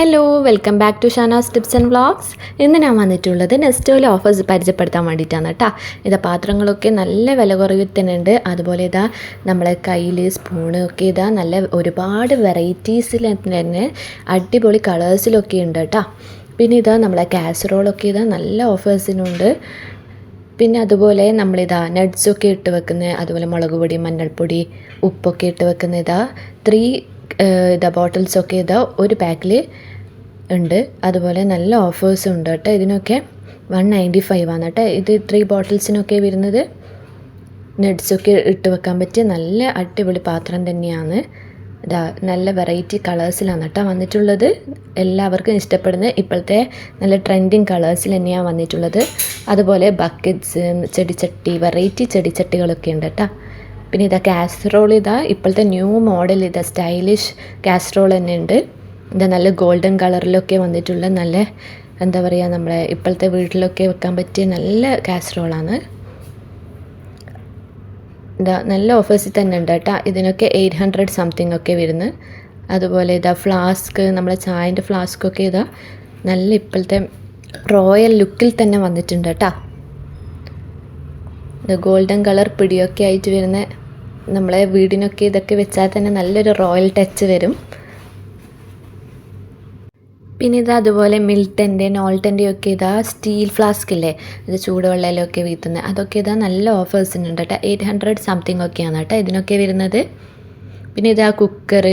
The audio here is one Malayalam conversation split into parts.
Hello welcome back to Shanas tips and vlogs ഇന്ന് ഞാൻ വന്നിട്ടുള്ളത് നെസ്റ്റോയിലെ ഓഫേഴ്സ് പരിചയപ്പെടുത്താൻ വേണ്ടിയിട്ടാണ് കേട്ടോ ഇതാ പാത്രങ്ങളൊക്കെ നല്ല വില കുറവിൽ തന്നെ ഉണ്ട് അതുപോലെ ഇതാ നമ്മളെ കയ്യിൽ സ്പൂണ് ഒക്കെ ഇതാ നല്ല ഒരുപാട് വെറൈറ്റീസിൽ തന്നെ അടിപൊളി കളേഴ്സിലൊക്കെ ഉണ്ട് കേട്ടോ പിന്നെ ഇതാ നമ്മളെ കാസറോളൊക്കെ ഇതാ നല്ല ഓഫേഴ്സിനുണ്ട് പിന്നെ അതുപോലെ നമ്മളിതാ നട്ട്സൊക്കെ ഇട്ട് വെക്കുന്ന അതുപോലെ മുളക് പൊടി മഞ്ഞൾപ്പൊടി ഉപ്പൊക്കെ ഇട്ട് വെക്കുന്ന ഇതാ ത്രീ ഇതാ ബോട്ടിൽസൊക്കെ ഇതാ ഒരു പാക്കിൽ ഉണ്ട്. അതുപോലെ നല്ല ഓഫേഴ്സും ഉണ്ട് കേട്ടോ. ഇതിനൊക്കെ വൺ നയന്റി ഫൈവ് ആണ് കേട്ടോ. ഇത് ത്രീ ബോട്ടിൽസിനൊക്കെ വരുന്നത്. നട്ട്സൊക്കെ ഇട്ട് വെക്കാൻ പറ്റിയ നല്ല അടിപൊളി പാത്രം തന്നെയാണ്. ഇതാ നല്ല വെറൈറ്റി കളേഴ്സിലാണ് കേട്ടോ വന്നിട്ടുള്ളത്. എല്ലാവർക്കും ഇഷ്ടപ്പെടുന്ന ഇപ്പോഴത്തെ നല്ല ട്രെൻഡിങ് കളേഴ്സിൽ തന്നെയാണ് വന്നിട്ടുള്ളത്. അതുപോലെ ബക്കറ്റ്സ് ചെടിച്ചട്ടി വെറൈറ്റി ചെടിച്ചട്ടികളൊക്കെ ഉണ്ട് കേട്ടോ. പിന്നെ ഇതാ കാസറോൾ ഇതാ. ഇപ്പോഴത്തെ ന്യൂ മോഡൽ ഇതാ സ്റ്റൈലിഷ് കാസറോൾ തന്നെ ഉണ്ട്. ഇതാ നല്ല ഗോൾഡൻ കളറിലൊക്കെ വന്നിട്ടുള്ള നല്ല എന്താ പറയുക നമ്മളെ ഇപ്പോഴത്തെ വീട്ടിലൊക്കെ വെക്കാൻ പറ്റിയ നല്ല കാസറോളാണ്. എന്താ നല്ല ഓഫേഴ്സിൽ തന്നെ ഉണ്ട് കേട്ടോ. ഇതിനൊക്കെ എയ്റ്റ് ഹൺഡ്രഡ് സംതിങ് ഒക്കെ വരുന്നു. അതുപോലെ ഇതാ ഫ്ലാസ്ക് നമ്മളെ ചായന്റെ ഫ്ലാസ്ക് ഒക്കെ ഇതാ നല്ല ഇപ്പോഴത്തെ റോയൽ ലുക്കിൽ തന്നെ വന്നിട്ടുണ്ട് കേട്ടോ. ഗോൾഡൻ കളർ പിടിയൊക്കെ ആയിട്ട് വരുന്ന നമ്മളെ വീടിനൊക്കെ ഇതൊക്കെ വെച്ചാൽ തന്നെ നല്ലൊരു റോയൽ ടച്ച് വരും. പിന്നെ ഇത് അതുപോലെ മിൽട്ടന്റെ നോൾട്ടന്റെ ഒക്കെ ഇതാ സ്റ്റീൽ ഫ്ലാസ്ക് ഇല്ലേ? ഇത് ചൂടുവെള്ളയിലൊക്കെ വീത്തുന്നത് അതൊക്കെ ഇതാ നല്ല ഓഫേഴ്സിനുണ്ട് കേട്ടോ. എയ്റ്റ് ഹൺഡ്രഡ് സംതിങ് ഒക്കെയാണ് കേട്ടോ ഇതിനൊക്കെ വരുന്നത്. പിന്നെ ഇതാ കുക്കർ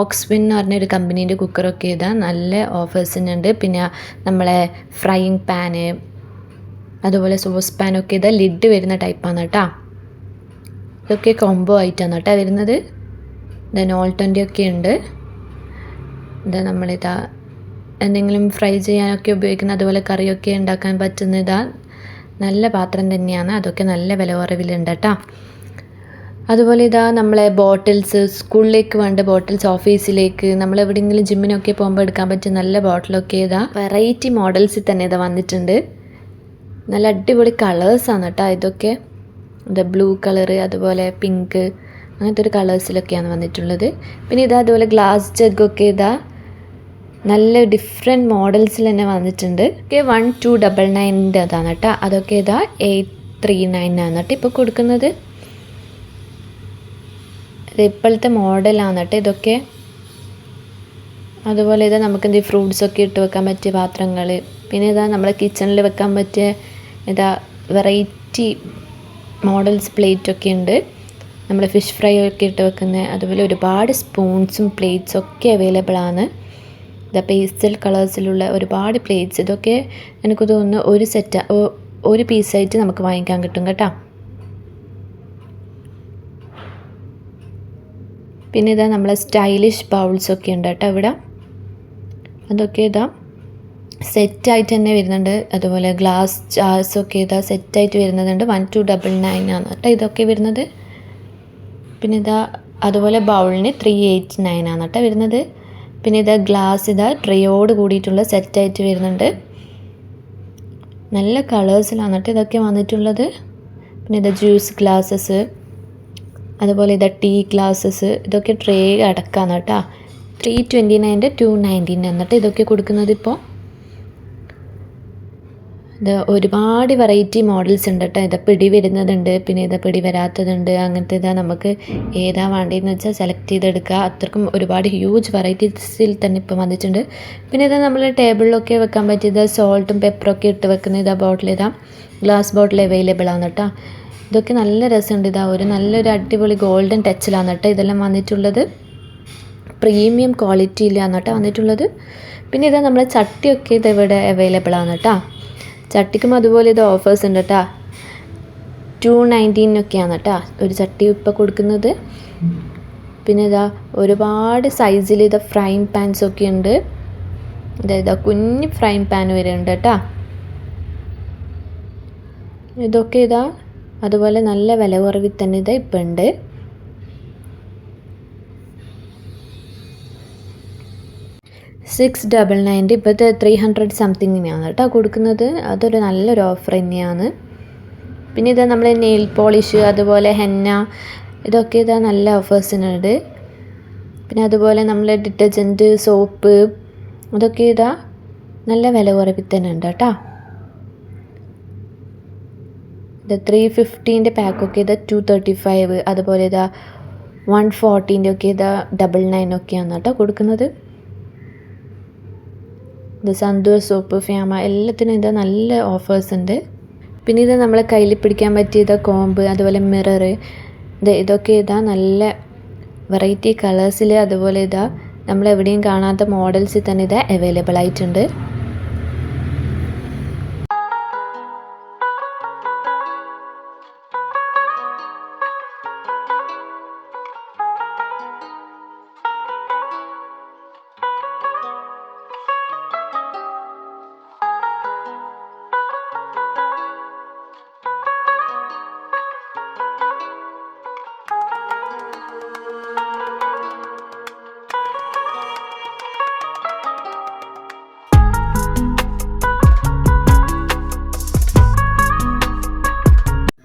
ഓക്സ്വിൻ എന്ന് പറഞ്ഞൊരു കമ്പനീന്റെ കുക്കറൊക്കെ ഇതാ നല്ല ഓഫേഴ്സിനുണ്ട് പിന്നെ നമ്മളെ ഫ്രൈയിങ് പാന് അതുപോലെ സോസ് പാനൊക്കെ ഇതാ ലിഡ് വരുന്ന ടൈപ്പാണ് കേട്ടോ. ഇതൊക്കെ കോംബോ ആയിട്ടാണ് കേട്ടോ വരുന്നത്. ഇതാ നോൾട്ടന്റെ ഒക്കെ ഉണ്ട്. ഇതാ നമ്മളിതാ എന്തെങ്കിലും ഫ്രൈ ചെയ്യാനൊക്കെ ഉപയോഗിക്കുന്ന അതുപോലെ കറിയൊക്കെ ഉണ്ടാക്കാൻ പറ്റുന്ന ഇതാ നല്ല പാത്രം തന്നെയാണ്. അതൊക്കെ നല്ല വില കുറവിലുണ്ട് കേട്ടോ. അതുപോലെ ഇതാ നമ്മളെ ബോട്ടിൽസ് സ്കൂളിലേക്ക് വേണ്ട ബോട്ടിൽസ് ഓഫീസിലേക്ക് നമ്മൾ എവിടെയെങ്കിലും ജിമ്മിനൊക്കെ പോകുമ്പോൾ എടുക്കാൻ പറ്റിയ നല്ല ബോട്ടിലൊക്കെ ഇതാ വെറൈറ്റി മോഡൽസിൽ തന്നെ ഇതാ വന്നിട്ടുണ്ട്. നല്ല അടിപൊളി കളേഴ്സാണ് കേട്ടോ ഇതൊക്കെ. ഇത് ബ്ലൂ കളറ് അതുപോലെ പിങ്ക് അങ്ങനത്തെ ഒരു കളേഴ്സിലൊക്കെയാണ് വന്നിട്ടുള്ളത്. പിന്നെ ഇതാ അതുപോലെ ഗ്ലാസ് ജഗ്ഗൊക്കെ ഇതാ നല്ല ഡിഫറെന്റ് മോഡൽസിൽ തന്നെ വന്നിട്ടുണ്ട്. ഒക്കെ വൺ ടു ഡബിൾ നയന്റെ അതാണ് കേട്ടോ അതൊക്കെ ഇതാ എയ്റ്റ് ത്രീ നയൻ ആണ് കേട്ടോ ഇപ്പോൾ കൊടുക്കുന്നത്. ഇപ്പോഴത്തെ മോഡലാണ് കേട്ടോ ഇതൊക്കെ. അതുപോലെ ഇതാ നമുക്ക് എന്ത് ഫ്രൂട്ട്സൊക്കെ ഇട്ട് വെക്കാൻ പറ്റിയ പാത്രങ്ങൾ. പിന്നെ ഇതാ നമ്മുടെ കിച്ചണിൽ വെക്കാൻ പറ്റിയ ഇതാ വെറൈറ്റി മോഡൽസ് പ്ലേറ്റൊക്കെ ഉണ്ട്. നമ്മൾ ഫിഷ് ഫ്രൈ ഒക്കെ ഇട്ട് വെക്കുന്ന അതുപോലെ ഒരുപാട് സ്പൂൺസും പ്ലേറ്റ്സും ഒക്കെ അവൈലബിൾ ആണ്. ഇതാ പേസ്റ്റൽ കളേഴ്സിലുള്ള ഒരുപാട് പ്ലേറ്റ്സ് ഇതൊക്കെ എനിക്ക് തോന്നുന്നു ഒരു സെറ്റ് ഒരു പീസായിട്ട് നമുക്ക് വാങ്ങിക്കാൻ കിട്ടും കേട്ടോ. പിന്നെ ഇതാ നമ്മളെ സ്റ്റൈലിഷ് ബൗൾസൊക്കെ ഉണ്ട് കേട്ടോ ഇവിടെ. അതൊക്കെ ഇതാ സെറ്റായിട്ട് തന്നെ വരുന്നുണ്ട്. അതുപോലെ ഗ്ലാസ് ജാർസൊക്കെ ഇതാ സെറ്റായിട്ട് വരുന്നതുണ്ട് വൺ ടു ഡബിൾ നയൻ ആണ് കേട്ടോ ഇതൊക്കെ വരുന്നത്. പിന്നെ ഇതാ അതുപോലെ ബൗളിന് ത്രീ എയ്റ്റ് നയൻ ആണ് കേട്ടോ വരുന്നത്. പിന്നെ ഇതാ ഗ്ലാസ് ഇതാ ട്രേയോട് കൂടിയിട്ടുള്ള സെറ്റായിട്ട് വരുന്നുണ്ട്. നല്ല കളേഴ്സിലാണ് കേട്ടോ ഇതൊക്കെ വന്നിട്ടുള്ളത്. പിന്നെ ഇതാ ജ്യൂസ് ഗ്ലാസ്സസ് അതുപോലെ ഇതാ ടീ ഗ്ലാസ്സസ് ഇതൊക്കെ ട്രേ അടക്കാന്ന് കേട്ടോ. ത്രീ ട്വന്റി നയന്റെ ടു നയന്റീൻ എന്നിട്ട് ഇതൊക്കെ കൊടുക്കുന്നത് ഇപ്പോൾ ഇത് ഒരുപാട് വെറൈറ്റി മോഡൽസ് ഉണ്ട് കേട്ടോ ഇതാ പിടി വരുന്നതുണ്ട് പിന്നെ ഇതാ പിടി വരാത്തതുണ്ട് അങ്ങനത്തെ ഇതാ നമുക്ക് ഏതാ വേണ്ടതെന്ന് വെച്ചാൽ സെലക്ട് ചെയ്തെടുക്കുക. അത്രക്കും ഒരുപാട് ഹ്യൂജ് വെറൈറ്റീസിൽ തന്നെ ഇപ്പം വന്നിട്ടുണ്ട്. പിന്നെ ഇതാ നമ്മൾ ടേബിളിലൊക്കെ വെക്കാൻ പറ്റിയത് സോൾട്ടും പെപ്പറൊക്കെ ഇട്ട് വെക്കുന്ന ഇതാ ബോട്ടിൽ ഇതാ. ഗ്ലാസ് ബോട്ടിൽ അവൈലബിൾ ആണ് കേട്ടോ ഇതൊക്കെ നല്ല രസമുണ്ട് ഇതാ. ഒരു നല്ലൊരു അടിപൊളി ഗോൾഡൻ ടച്ചിലാണ് കേട്ടോ ഇതെല്ലാം വന്നിട്ടുള്ളത്. പ്രീമിയം ക്വാളിറ്റിയിലാണ് കേട്ടോ വന്നിട്ടുള്ളത്. പിന്നെ ഇതാ നമ്മളെ ചട്ടിയൊക്കെ ഇത് ഇവിടെ അവൈലബിൾ ആണ് കേട്ടോ ചട്ടിക്കും അതുപോലെ ഇത് ഓഫേഴ്സ് ഉണ്ട് കേട്ടോ ടു നയന്റീനൊക്കെയാണ് കേട്ടോ ഒരു ചട്ടി ഇപ്പോൾ കൊടുക്കുന്നത്. പിന്നെ ഇതാ ഒരുപാട് സൈസിൽ ഇത് ഫ്രൈ പാൻസ് ഒക്കെ ഉണ്ട്. ഇതാ കുഞ്ഞ് ഫ്രൈ പാൻ വരെ ഉണ്ട് കേട്ടോ ഇതൊക്കെ ഇതാ അതുപോലെ നല്ല വില കുറവിൽ തന്നെ ഇതാ ഇപ്പം ഉണ്ട്. സിക്സ് ഡബിൾ നയന്റെ ഇപ്പോഴത്തെ ത്രീ ഹൺഡ്രഡ് സംതിങ്ങിനാണ് കേട്ടോ കൊടുക്കുന്നത്. അതൊരു നല്ലൊരു ഓഫർ തന്നെയാണ്. പിന്നെ ഇതാ നമ്മൾ നെയിൽ പോളിഷ് അതുപോലെ ഹെന്ന ഇതൊക്കെ ഇതാ നല്ല ഓഫേഴ്സിനുണ്ട് പിന്നെ അതുപോലെ നമ്മൾ ഡിറ്റർജന്റ് സോപ്പ് അതൊക്കെ ഇതാ നല്ല വില കുറവിൽ തന്നെ ഉണ്ട് കേട്ടോ. ഇത് ത്രീ ഫിഫ്റ്റീന്റെ പാക്കൊക്കെ ഇതാ ടു തേർട്ടി ഫൈവ് അതുപോലെ ഇതാ വൺ ഫോർട്ടീന്റെ ഒക്കെ ഇതാ ഡബിൾ നയൻ ഒക്കെയാണ് കേട്ടോ കൊടുക്കുന്നത്. ഇത് സന്തൂർ സോപ്പ് ഫ്യാമ എല്ലാത്തിനും ഇത് നല്ല ഓഫേഴ്സ് ഉണ്ട്. പിന്നെ ഇത് നമ്മളെ കയ്യിൽ പിടിക്കാൻ പറ്റിയത് കോമ്പ് അതുപോലെ മിറർ ഇത് ഇതൊക്കെ ഇതാ നല്ല വെറൈറ്റി കളേഴ്സിൽ അതുപോലെ ഇതാ നമ്മൾ എവിടെയും കാണാത്ത മോഡൽസിൽ തന്നെ ഇത് അവൈലബിൾ ആയിട്ടുണ്ട്.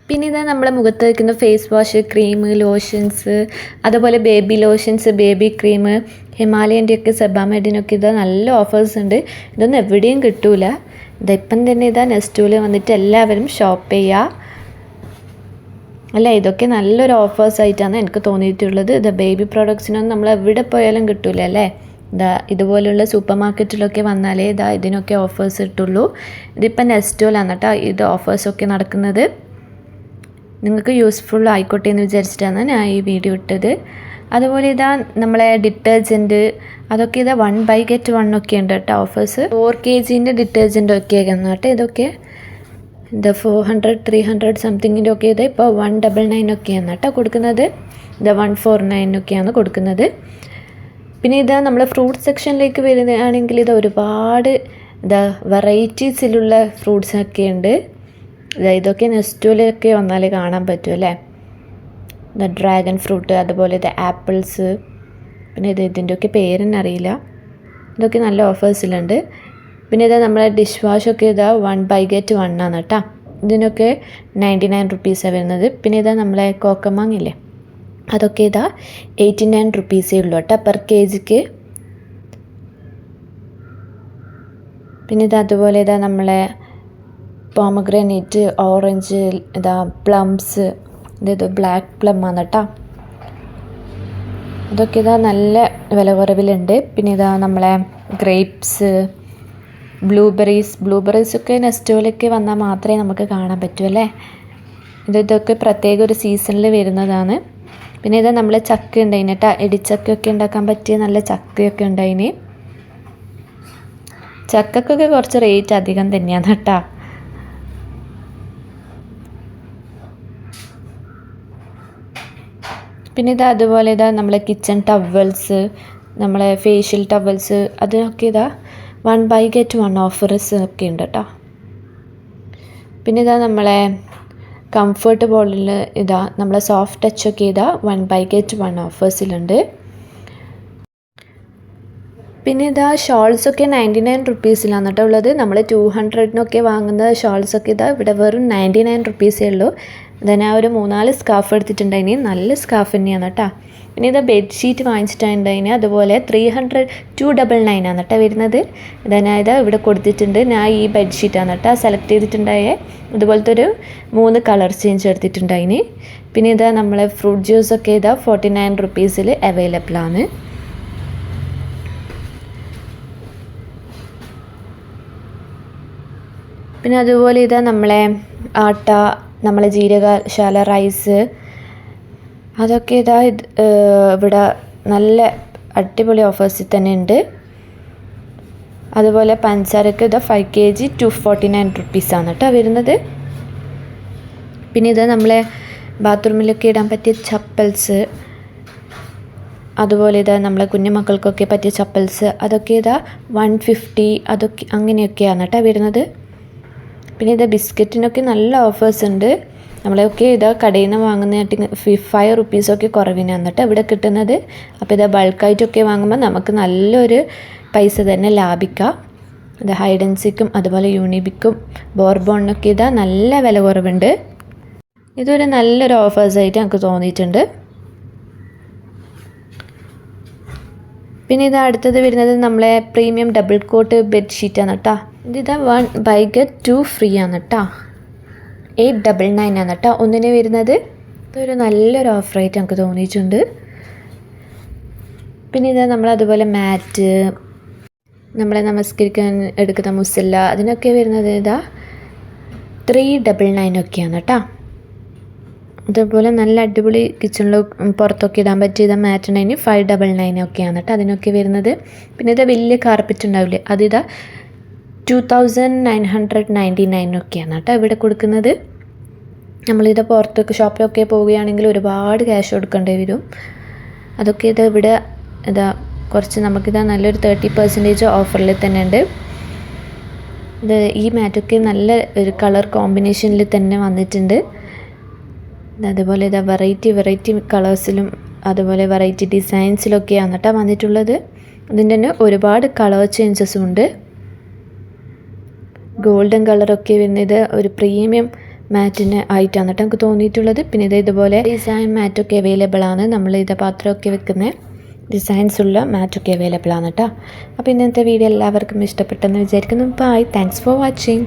പിന്നെ ഇത് നമ്മുടെ മുഖത്ത് വയ്ക്കുന്ന ഫേസ് വാഷ് ക്രീം ലോഷൻസ് അതുപോലെ ബേബി ലോഷൻസ് ബേബി ക്രീം ഹിമാലയന്റെ ഒക്കെ സെബാമെഡിനൊക്കെ ഇത് നല്ല ഓഫേഴ്സ് ഉണ്ട്. ഇതൊന്നും എവിടെയും കിട്ടൂല. ഇതിപ്പം തന്നെ ഇതാ നെസ്റ്റൂൽ വന്നിട്ട് എല്ലാവരും ഷോപ്പ് ചെയ്യുക അല്ല ഇതൊക്കെ നല്ലൊരു ഓഫേഴ്സ് ആയിട്ടാണ് എനിക്ക് തോന്നിയിട്ടുള്ളത്. ഇത് ബേബി പ്രോഡക്ട്സിനൊന്നും നമ്മൾ എവിടെ പോയാലും കിട്ടൂല അല്ലേ? ഇതാ ഇതുപോലുള്ള സൂപ്പർ മാർക്കറ്റിലൊക്കെ വന്നാലേ ഇതാ ഇതിനൊക്കെ ഓഫേഴ്സ് കിട്ടുള്ളൂ. ഇതിപ്പം നെസ്റ്റോലാണ് കേട്ടോ ഇത് ഓഫേഴ്സൊക്കെ നടക്കുന്നത്. നിങ്ങൾക്ക് യൂസ്ഫുൾ ആയിക്കോട്ടെ എന്ന് വിചാരിച്ചിട്ടാണ് ഞാൻ ഈ വീഡിയോ ഇട്ടത്. അതുപോലെ ഇതാ നമ്മളെ ഡിറ്റർജന്റ് അതൊക്കെ ഇതാ വൺ ബൈ ഗെറ്റ് വൺ ഒക്കെ ഉണ്ട് കേട്ടോ ഓഫേഴ്സ് ഫോർ കെ ജിന്റെ ഒക്കെ ആയിരുന്നു കേട്ടോ ഇതൊക്കെ. ഇത് ഫോർ ഹൺഡ്രഡ് ത്രീ ഹൺഡ്രഡ് സംതിങ്ങിന്റെ ഒക്കെ ഇത് ഇപ്പോൾ വൺ ഡബിൾ നയൻ ഒക്കെയാണ് കേട്ടോ കൊടുക്കുന്നത്. ഇത് വൺ ഫോർ നയൻ ഒക്കെയാണ് കൊടുക്കുന്നത്. പിന്നെ ഇത് നമ്മൾ ഫ്രൂട്ട് സെക്ഷനിലേക്ക് വരുന്നതാണെങ്കിൽ ഇത് ഒരുപാട് ഇതാ വെറൈറ്റീസിലുള്ള ഫ്രൂട്ട്സ് ഒക്കെ ഉണ്ട്. ഇതൊക്കെ നെസ്റ്റൂലൊക്കെ വന്നാൽ കാണാൻ പറ്റും അല്ലേ? ദ ഡ്രാഗൺ ഫ്രൂട്ട് അതുപോലെ ദ ആപ്പിൾസ് പിന്നെ ഇത് ഇതിന്റെയൊക്കെ പേരെന്നെ അറിയില്ല. ഇതൊക്കെ നല്ല ഓഫേഴ്സിലുണ്ട് പിന്നെ ഇത് നമ്മളെ ഡിഷ് വാഷൊക്കെ ഇതാ വൺ ബൈ ഗെറ്റ് വൺ ആണ് കേട്ടോ. ഇതിനൊക്കെ നയന്റി നയൻ റുപ്പീസാണ് വരുന്നത്. പിന്നെ ഇതാ നമ്മളെ കോക്കമാങ്ങില്ലേ അതൊക്കെ ഇതാ എയ്റ്റി നയൻ റുപ്പീസേ ഉള്ളൂ കേട്ടോ പെർ കെ ജിക്ക് പിന്നെ ഇത് അതുപോലെ ഇതാ നമ്മളെ പോമഗ്രാനൈറ്റ് ഓറഞ്ച് ഇതാ പ്ലംസ് ഇത് ബ്ലാക്ക് പ്ലം ആണ് കേട്ടോ അതൊക്കെ ഇതാ നല്ല വില കുറവിലുണ്ട് പിന്നെ ഇതാ നമ്മളെ ഗ്രേപ്സ് ബ്ലൂബെറീസ് ബ്ലൂബെറീസ് ഒക്കെ നെസ്റ്റോയിലൊക്കെ വന്നാൽ മാത്രമേ നമുക്ക് കാണാൻ പറ്റൂ അല്ലേ? ഇത് ഇതൊക്കെ പ്രത്യേക ഒരു സീസണിൽ വരുന്നതാണ്. പിന്നെ ഇത് നമ്മൾ ചക്ക ഉണ്ടായിന് കേട്ടോ ഇടിച്ചക്കൊക്കെ ഉണ്ടാക്കാൻ പറ്റിയ നല്ല ചക്കയൊക്കെ ഉണ്ടായിന്. ചക്കക്കൊക്കെ കുറച്ച് റേറ്റ് അധികം തന്നെയാണ് കേട്ടോ പിന്നെ ഇത് അതുപോലെ ഇതാ നമ്മളെ കിച്ചൺ ടവൽസ് നമ്മളെ ഫേഷ്യൽ ടവൽസ് അതിനൊക്കെ ഇതാ one buy get one offers ഒക്കെ ഉണ്ട് കേട്ടോ പിന്നെ ഇതാ നമ്മളെ കംഫർട്ട് ബോളിൽ ഇതാ നമ്മളെ സോഫ്റ്റ് ടച്ച് ഒക്കെ ഇതാ വൺ ബൈ ഗെറ്റ് വൺ ഓഫേഴ്സിലുണ്ട് പിന്നെ ഇതാ ഷോൾസൊക്കെ നയന്റി നയൻ റുപ്പീസിലാണ് കേട്ടോ ഉള്ളത്. നമ്മൾ ടു ഹൺഡ്രഡിനൊക്കെ വാങ്ങുന്ന ഷോൾസൊക്കെ ഇതാ ഇവിടെ വെറും നയന്റി നയൻ റുപ്പീസേ ഉള്ളൂ. Then ആ ഒരു മൂന്നാൽ സ്കാഫ് എടുത്തിട്ടുണ്ടായിന് നല്ല സ്കാഫ് തന്നെയാണ് കേട്ടോ പിന്നെ ഇത് ബെഡ്ഷീറ്റ് വാങ്ങിച്ചിട്ടുണ്ടായിന് അതുപോലെ three hundred two double nine ആണ് കേട്ടോ വരുന്നത്. ഇതായത് ഇവിടെ കൊടുത്തിട്ടുണ്ട്. ഞാൻ ഈ ബെഡ്ഷീറ്റാണ് കേട്ടോ സെലക്ട് ചെയ്തിട്ടുണ്ടായേ. ഇതുപോലത്തെ ഒരു മൂന്ന് കളർ ചേഞ്ച് എടുത്തിട്ടുണ്ടായിന് പിന്നെ ഇത് നമ്മളെ ഫ്രൂട്ട് ജ്യൂസൊക്കെ ഇതാ ഫോർട്ടി നയൻ റുപ്പീസിൽ അവൈലബിൾ ആണ്. പിന്നെ അതുപോലെ ഇതാ നമ്മളെ ആട്ട നമ്മളെ ജീരകശാല റൈസ് അതൊക്കെ ഇതാ ഇവിടെ നല്ല അടിപൊളി ഓഫേഴ്സിൽ തന്നെ ഉണ്ട്. അതുപോലെ പഞ്ചസാരക്ക് ഇതാ five K G two forty nine റുപ്പീസാണ് കേട്ടോ വരുന്നത്. പിന്നെ ഇത് നമ്മളെ ബാത്റൂമിലൊക്കെ ഇടാൻ പറ്റിയ ചപ്പൽസ് അതുപോലെ ഇതാ നമ്മളെ കുഞ്ഞുമക്കൾക്കൊക്കെ പറ്റിയ ചപ്പൽസ് അതൊക്കെ ഇതാ വൺ ഫിഫ്റ്റി അതൊക്കെ അങ്ങനെയൊക്കെയാണ് കേട്ടോ വരുന്നത്. പിന്നെ ഇത് ബിസ്ക്കറ്റിനൊക്കെ നല്ല ഓഫേഴ്സ് ഉണ്ട്. നമ്മളൊക്കെ ഇതാ കടയിൽ നിന്ന് വാങ്ങുന്നതായിട്ട് ഫൈവ് റുപ്പീസൊക്കെ കുറവിനാണ് കേട്ടോ ഇവിടെ കിട്ടുന്നത്. അപ്പോൾ ഇത് ബൾക്കായിട്ടൊക്കെ വാങ്ങുമ്പോൾ നമുക്ക് നല്ലൊരു പൈസ തന്നെ ലാഭിക്കാം. ഇത് ഹൈഡൻസിക്കും അതുപോലെ യൂണിബിക്കും ബോർബോണിനൊക്കെ ഇതാ നല്ല വില കുറവുണ്ട്. ഇതൊരു നല്ലൊരു ഓഫേഴ്സായിട്ട് നമുക്ക് തോന്നിയിട്ടുണ്ട്. പിന്നെ ഇത് അടുത്തത് വരുന്നത് നമ്മളെ പ്രീമിയം ഡബിൾ കോട്ട് ബെഡ്ഷീറ്റാണ് കേട്ടോ ഇതിതാ one buy get two free ആണ് കേട്ടോ എയ്റ്റ് ഡബിൾ നയൻ ആണ് കേട്ടോ ഒന്നിന് വരുന്നത്? ഇതൊരു നല്ലൊരു ഓഫർ ആയിട്ട് നമുക്ക് തോന്നിയിട്ടുണ്ട്. പിന്നെ ഇത് നമ്മൾ അതുപോലെ മാറ്റ് നമ്മളെ നമസ്കരിക്കാൻ എടുക്കുന്ന മുസല്ല അതിനൊക്കെ വരുന്നത് ഇതാ ത്രീ ഡബിൾ നയൻ ഒക്കെയാണ് കേട്ടോ അതുപോലെ നല്ല അടിപൊളി കിച്ചണിൽ പുറത്തൊക്കെ ഇടാൻ പറ്റിയ മാറ്റുണ്ടതിന് ഫൈവ് ഡബിൾ നയൻ ഒക്കെയാണ് കേട്ടോ അതിനൊക്കെ വരുന്നത്. പിന്നെ ഇതാ വലിയ കാർപ്പറ്റ് ഉണ്ടാവില്ലേ? അതിതാ two thousand nine hundred ninety nine ഒക്കെയാണ് കേട്ടോ ഇവിടെ കൊടുക്കുന്നത്. നമ്മളിത് പുറത്തൊക്കെ ഷോപ്പിലൊക്കെ പോവുകയാണെങ്കിൽ ഒരുപാട് ക്യാഷ് കൊടുക്കേണ്ടി വരും. അതൊക്കെ ഇത് ഇവിടെ ഇതാ കുറച്ച് നമുക്കിതാ നല്ലൊരു തേർട്ടി പെർസെന്റേജ് ഓഫറിൽ തന്നെ ഉണ്ട്. ഇത് ഈ മാറ്റൊക്കെ നല്ല ഒരു കളർ കോമ്പിനേഷനിൽ തന്നെ വന്നിട്ടുണ്ട്. അതുപോലെ ഇതാ വെറൈറ്റി വെറൈറ്റി കളേഴ്സിലും അതുപോലെ വെറൈറ്റി ഡിസൈൻസിലൊക്കെയാണ് കേട്ടോ വന്നിട്ടുള്ളത്. ഇതിന്റെ തന്നെ ഒരുപാട് കളർ ചേഞ്ചസും ഉണ്ട്. ഗോൾഡൻ കളറൊക്കെ വരുന്നത് ഒരു പ്രീമിയം മാറ്റിന് ആയിട്ടാണ് കേട്ടോ നമുക്ക് തോന്നിയിട്ടുള്ളത്. പിന്നെ ഇത് ഇതുപോലെ ഡിസൈൻ മാറ്റൊക്കെ അവൈലബിൾ ആണ്. നമ്മൾ ഇത് പാത്രമൊക്കെ വെക്കുന്ന ഡിസൈൻസ് ഉള്ള മാറ്റൊക്കെ അവൈലബിൾ ആണ് കേട്ടോ. അപ്പോൾ ഇന്നത്തെ വീഡിയോ എല്ലാവർക്കും ഇഷ്ടപ്പെട്ടെന്ന് വിചാരിക്കുന്നു. Bye thanks for watching